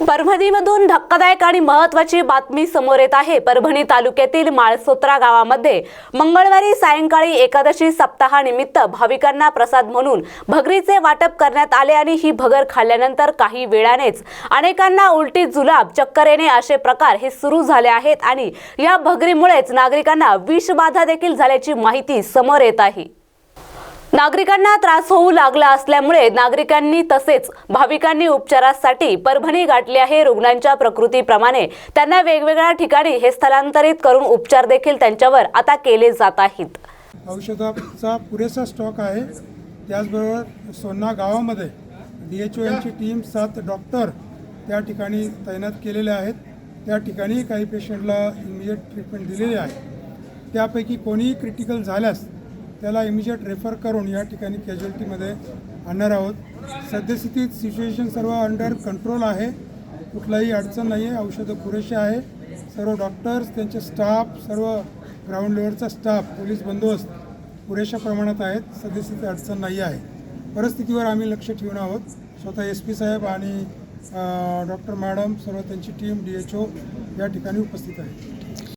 परभणीमधून धक्कादायक आणि महत्वाची बातमी समोर येत आहे. परभणी तालुक्यातील माळसोत्रा गावामध्ये मंगळवारी सायंकाळी एकादशी सप्ताहानिमित्त भाविकांना प्रसाद म्हणून भगरीचे वाटप करण्यात आले आणि ही भगर खाल्ल्यानंतर काही वेळानेच अनेकांना उलटी जुलाब चक्कर येणे असे प्रकार हे सुरू झाले आहेत आणि या भगरीमुळेच नागरिकांना विषबाधा देखील झाल्याची माहिती समोर येत आहे. नागरिकांना त्रास होऊ लागला असल्यामुळे नागरिकांनी तसेच भाविकांनी उपचारासाठी परभणी गाठली आहे. रुग्णांच्या प्रकृतीप्रमाणे त्यांना वेगवेगळ्या ठिकाणी हे स्थलांतरित करून उपचार देखील त्यांच्यावर आता केले जात आहेत. औषधाचा पुरेसा स्टॉक आहे. त्याचबरोबर सोन्ना गावामध्ये डी एच ओ यांची टीम सात डॉक्टर त्या ठिकाणी तैनात केलेले आहेत. त्या ठिकाणी काही पेशंटला इमिजिएट ट्रीटमेंट दिलेली आहे. त्यापैकी कोणीही क्रिटिकल झाल्यास त्याला इमिजिएट रेफर करून या ठिकाणी कॅज्युअल्टीमध्ये आणणार आहोत. सद्यस्थितीत सिच्युएशन सर्व अंडर कंट्रोल आहे. कुठलाही अडचण नाही आहे औषधं पुरेसे आहे. सर्व डॉक्टर्स त्यांचे स्टाफ सर्व ग्राउंड लेवलचा स्टाफ पोलीस बंदोबस्त पुरेशा प्रमाणात आहेत. सद्यस्थिती अडचण नाही आहे. परिस्थितीवर आम्ही लक्ष ठेवून आहोत. स्वतः एस पी साहेब आणि डॉक्टर मॅडम सर्व त्यांची टीम डी एच ओ या ठिकाणी उपस्थित आहे